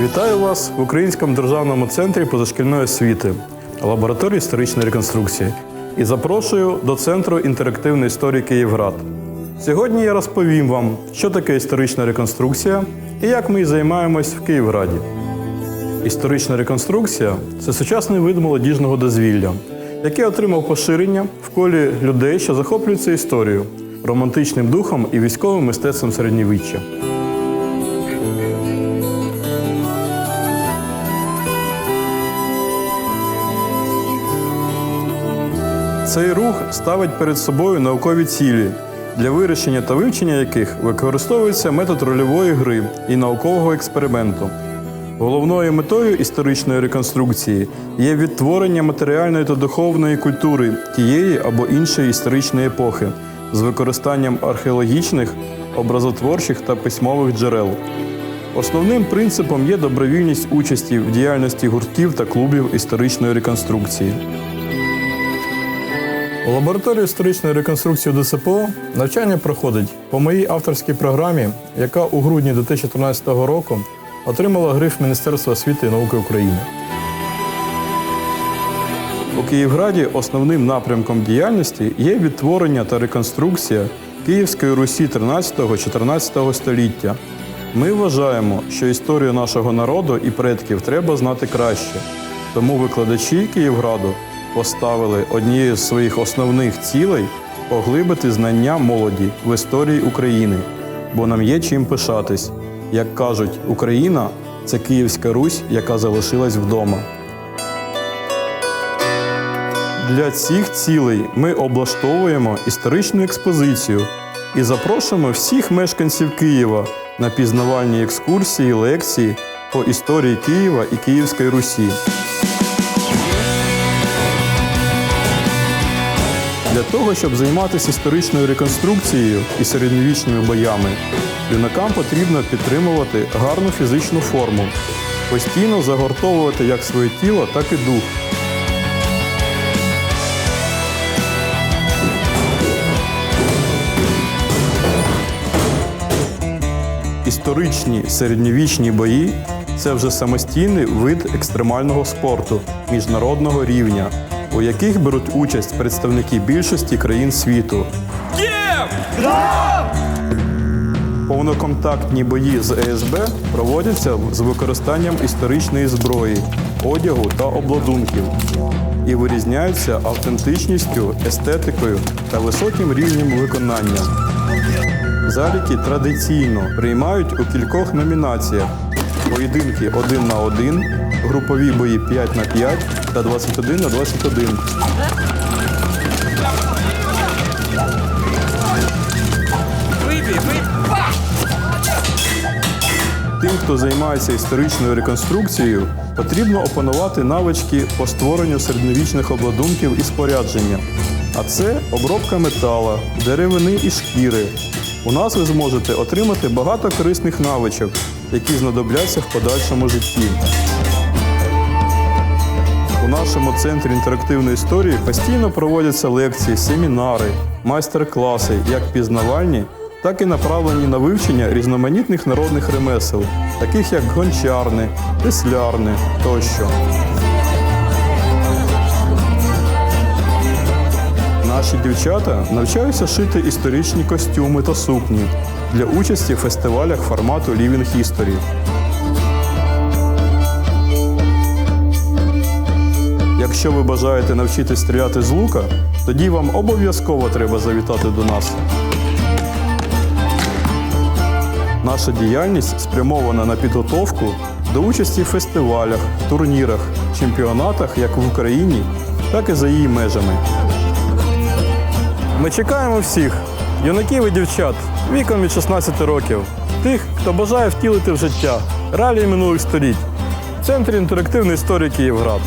Вітаю вас в Українському державному центрі позашкільної освіти, лабораторії історичної реконструкції і запрошую до Центру інтерактивної історії Київград. Сьогодні я розповім вам, що таке історична реконструкція і як ми її займаємось в Київграді. Історична реконструкція це сучасний вид молодіжного дозвілля, який отримав поширення в колі людей, що захоплюються історією, романтичним духом і військовим мистецтвом середньовіччя. Цей рух ставить перед собою наукові цілі, для вирішення та вивчення яких використовується метод рольової гри і наукового експерименту. Головною метою історичної реконструкції є відтворення матеріальної та духовної культури тієї або іншої історичної епохи з використанням археологічних, образотворчих та письмових джерел. Основним принципом є добровільність участі в діяльності гуртків та клубів історичної реконструкції. У лабораторії історичної реконструкції ДСПО навчання проходить по моїй авторській програмі, яка у грудні 2014 року отримала гриф Міністерства освіти і науки України. У Київграді основним напрямком діяльності є відтворення та реконструкція Київської Русі 13-14 століття. Ми вважаємо, що історію нашого народу і предків треба знати краще. Тому викладачі Київграду поставили однією з своїх основних цілей поглибити знання молоді в історії України, бо нам є чим пишатись. Як кажуть, Україна це Київська Русь, яка залишилась вдома. Для цих цілей ми облаштовуємо історичну експозицію і запрошуємо всіх мешканців Києва на пізнавальні екскурсії, лекції по історії Києва і Київської Русі. Для того, щоб займатися історичною реконструкцією і середньовічними боями, юнакам потрібно підтримувати гарну фізичну форму, постійно загортовувати як своє тіло, так і дух. Історичні середньовічні бої це вже самостійний вид екстремального спорту міжнародного рівня, у яких беруть участь представники більшості країн світу. Повноконтактні бої з ЕСБ проводяться з використанням історичної зброї, одягу та обладунків і вирізняються автентичністю, естетикою та високим рівнем виконання. Заліки традиційно приймають у кількох номінаціях: поєдинки 1 на 1, групові бої 5 на 5 та 21 на 21. Тим, хто займається історичною реконструкцією, потрібно опанувати навички по створенню середньовічних обладунків і спорядження. А це обробка метала, деревини і шкіри. У нас ви зможете отримати багато корисних навичок, які знадобляться в подальшому житті. У нашому центрі інтерактивної історії постійно проводяться лекції, семінари, майстер-класи, як пізнавальні, так і направлені на вивчення різноманітних народних ремесел, таких як гончарне, теслярне тощо. Наші дівчата навчаються шити історичні костюми та сукні для участі в фестивалях формату Living History. Якщо ви бажаєте навчитись стріляти з лука, тоді вам обов'язково треба завітати до нас. Наша діяльність спрямована на підготовку до участі в фестивалях, турнірах, чемпіонатах як в Україні, так і за її межами. Ми чекаємо всіх, юнаків і дівчат віком від 16 років, тих, хто бажає втілити в життя реалії минулих століть. В центрі інтерактивної історії Київград.